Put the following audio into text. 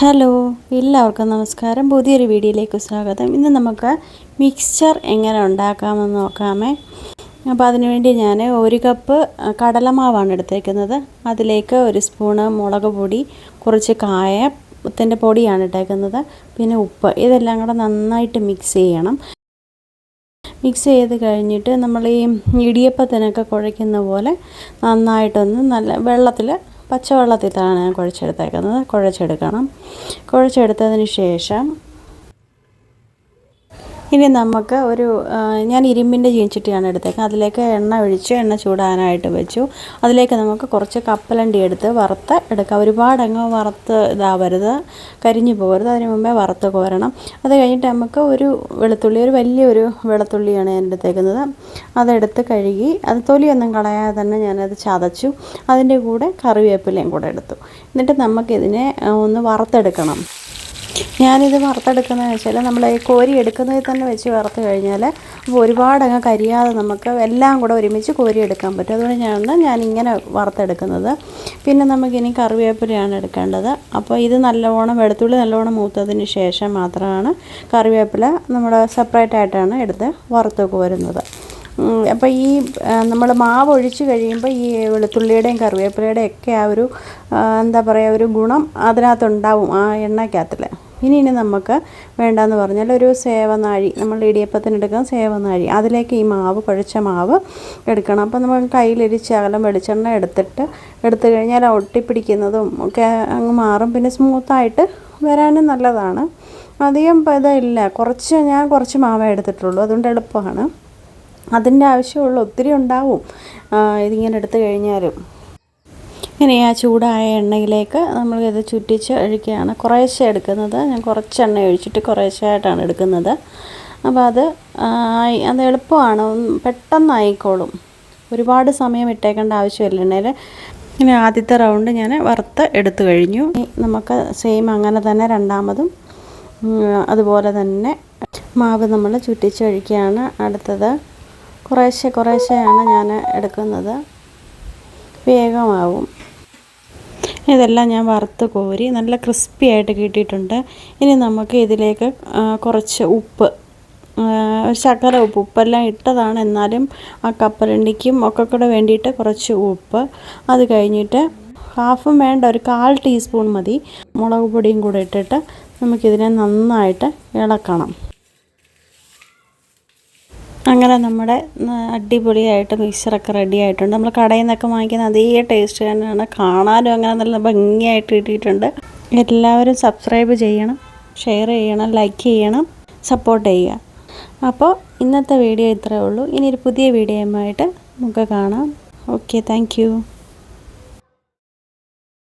Hello എല്ലാവർക്കും നമസ്കാരം. പുതിയൊരു വീഡിയോയിലേക്ക് സ്വാഗതം. ഇന്ന് നമുക്ക് മിക്സ്ചർ എങ്ങനെ ഉണ്ടാക്കാമെന്ന് നോക്കാമേ. അപ്പോൾ അതിനുവേണ്ടി ഞാൻ ഒരു കപ്പ് കടലമാവാണ് എടുത്തേക്കുന്നത്. അതിലേക്ക് ഒരു സ്പൂണ് മുളക് പൊടി കുറച്ച് കായത്തിന്റെ പൊടിയാണ് ഇട്ടേക്കുന്നത്. പിന്നെ ഉപ്പ് ഇതെല്ലാം കൂടെ നന്നായിട്ട് മിക്സ് ചെയ്യണം. മിക്സ് ചെയ്ത് കഴിഞ്ഞിട്ട് നമ്മൾ ഈ ഇടിയപ്പത്തിനൊക്കെ കുഴയ്ക്കുന്ന പോലെ നന്നായിട്ടൊന്ന് നല്ല വെള്ളത്തിൽ പച്ചവെള്ളത്തിലാണ് ഞാൻ കുഴച്ചെടുത്തേക്കുന്നത്. കുഴച്ചെടുക്കണം. കുഴച്ചെടുത്തതിന് ശേഷം ഇനി നമുക്ക് ഒരു ഞാൻ ഇരുമ്പിന്റെ ചീൻചട്ടിയാണ് എടുത്തേക്കുന്നത്. അതിലേക്ക് എണ്ണ ഒഴിച്ച് എണ്ണ ചൂടാനായിട്ട് വെച്ചു. അതിലേക്ക് നമുക്ക് കുറച്ച് കപ്പലണ്ടി എടുത്ത് വറുത്ത് എടുക്കാം. ഒരുപാടങ്ങ് വറുത്ത് ഇതാവരുത് കരിഞ്ഞു പോകരുത്. അതിന് മുമ്പേ വറുത്ത് കോരണം. അത് കഴിഞ്ഞിട്ട് നമുക്ക് ഒരു വെളുത്തുള്ളി ഒരു വലിയൊരു വെളുത്തുള്ളിയാണ് ഞാൻ എടുത്തേക്കുന്നത്. അതെടുത്ത് കഴുകി അത് തൊലിയൊന്നും കളയാതെ തന്നെ ഞാനത് ചതച്ചു. അതിന്റെ കൂടെ കറിവേപ്പിലയും കൂടെ എടുത്തു. എന്നിട്ട് നമുക്കിതിനെ ഒന്ന് വറുത്തെടുക്കണം. ഞാനിത് വറുത്തെടുക്കുന്നതെന്ന് വെച്ചാൽ നമ്മൾ ഈ കോരി എടുക്കുന്നതിൽ തന്നെ വെച്ച് വറുത്ത് കഴിഞ്ഞാൽ അപ്പോൾ ഒരുപാടങ്ങ് കരിയാതെ നമുക്ക് എല്ലാം കൂടെ ഒരുമിച്ച് കോരി എടുക്കാൻ പറ്റും. അതുകൊണ്ട് ഞാൻ ഞാനിങ്ങനെ വറുത്തെടുക്കുന്നത്. പിന്നെ നമുക്കിനി കറിവേപ്പിലയാണ് എടുക്കേണ്ടത്. അപ്പോൾ ഇത് നല്ലവണ്ണം വെളുത്തുള്ളി നല്ലവണ്ണം മൂത്തതിന് ശേഷം മാത്രമാണ് കറിവേപ്പില നമ്മൾ സെപ്പറേറ്റ് ആയിട്ടാണ് എടുത്ത് വറുത്ത് കോരുന്നത്. അപ്പോൾ ഈ നമ്മൾ മാവ് ഒഴിച്ച് കഴിയുമ്പോൾ ഈ വെളുത്തുള്ളിയുടെയും കറിവേപ്പിലയുടെയും ഒക്കെ ആ ഒരു എന്താ പറയുക ഒരു ഗുണം അതിനകത്തുണ്ടാവും ആ എണ്ണയ്ക്കകത്തിൽ ഇനി ഇനി നമുക്ക് വേണ്ടെന്ന് പറഞ്ഞാൽ ഒരു സേവനാഴി നമ്മൾ ഇടിയപ്പത്തിന് എടുക്കാം സേവനാഴി അതിലേക്ക് ഈ മാവ് കുഴച്ച മാവ് എടുക്കണം. അപ്പോൾ നമ്മൾ കയ്യിലൊരു ശകലം വെളിച്ചെണ്ണ എടുത്തിട്ട് എടുത്തു കഴിഞ്ഞാൽ ഒട്ടിപ്പിടിക്കുന്നതും ഒക്കെ അങ്ങ് മാറും. പിന്നെ സ്മൂത്തായിട്ട് വരാനും നല്ലതാണ്. അധികം ഇതല്ല. കുറച്ച് ഞാൻ കുറച്ച് മാവേ എടുത്തിട്ടുള്ളൂ. അതുകൊണ്ട് എളുപ്പമാണ്. അതിന്റെ ആവശ്യമുള്ള ഒത്തിരി ഉണ്ടാവും. ഇതിങ്ങനെ എടുത്തു കഴിഞ്ഞാലും. ഇനി ആ ചൂടായ എണ്ണയിലേക്ക് നമ്മൾ ഇത് ചുറ്റിച്ച് ഒഴിക്കുകയാണ്. കുറേശ്ശെ എടുക്കുന്നത്. ഞാൻ കുറച്ച് എണ്ണ ഒഴിച്ചിട്ട് കുറേശ്ശെ ആയിട്ടാണ് എടുക്കുന്നത്. അപ്പോൾ അത് അത് എളുപ്പമാണ്. പെട്ടെന്ന് ആയിക്കോളും ഒരുപാട് സമയം ഇട്ടേക്കേണ്ട ആവശ്യമില്ല. എണ്ണയിൽ ഇനി ആദ്യത്തെ റൗണ്ട് ഞാൻ വറുത്ത് എടുത്തു കഴിഞ്ഞു. നമുക്ക് സെയിം അങ്ങനെ തന്നെ രണ്ടാമതും അതുപോലെ തന്നെ മാവ് നമ്മൾ ചുറ്റിച്ചൊഴിക്കുകയാണ് അടുത്തത് കുറേശ്ശെ കുറേശ്ശെയാണ് ഞാൻ എടുക്കുന്നത്. വേഗമാവും. ഇതെല്ലാം ഞാൻ വറുത്ത് കോരി നല്ല ക്രിസ്പി ആയിട്ട് കിട്ടിയിട്ടുണ്ട്. ഇനി നമുക്ക് ഇതിലേക്ക് കുറച്ച് ഉപ്പ് ശർക്കര ഉപ്പ് ഉപ്പെല്ലാം ഇട്ടതാണ്. എന്നാലും ആ കപ്പലണ്ടിക്കും ഒക്കെ കൂടെ വേണ്ടിയിട്ട് കുറച്ച് ഉപ്പ്. അത് കഴിഞ്ഞിട്ട് ഹാഫും വേണ്ട ഒരു കാൽ ടീസ്പൂൺ മതി. മുളക് പൊടിയും കൂടെ ഇട്ടിട്ട് നമുക്കിതിനെ നന്നായിട്ട് ഇളക്കണം. അങ്ങനെ നമ്മുടെ അടിപൊളിയായിട്ട് മിക്സറൊക്കെ റെഡി ആയിട്ടുണ്ട്. നമ്മൾ കടയിൽ നിന്നൊക്കെ വാങ്ങിക്കുന്ന അതേ ടേസ്റ്റ് തന്നെയാണ്. കാണാനും അങ്ങനെ നല്ല ഭംഗിയായിട്ട് കിട്ടിയിട്ടുണ്ട്. എല്ലാവരും സബ്സ്ക്രൈബ് ചെയ്യണം ഷെയർ ചെയ്യണം ലൈക്ക് ചെയ്യണം സപ്പോർട്ട് ചെയ്യുക. അപ്പോൾ ഇന്നത്തെ വീഡിയോ ഇത്രയേ ഉള്ളൂ. ഇനി ഒരു പുതിയ വീഡിയോയുമായിട്ട് നമുക്ക് കാണാം. Okay thank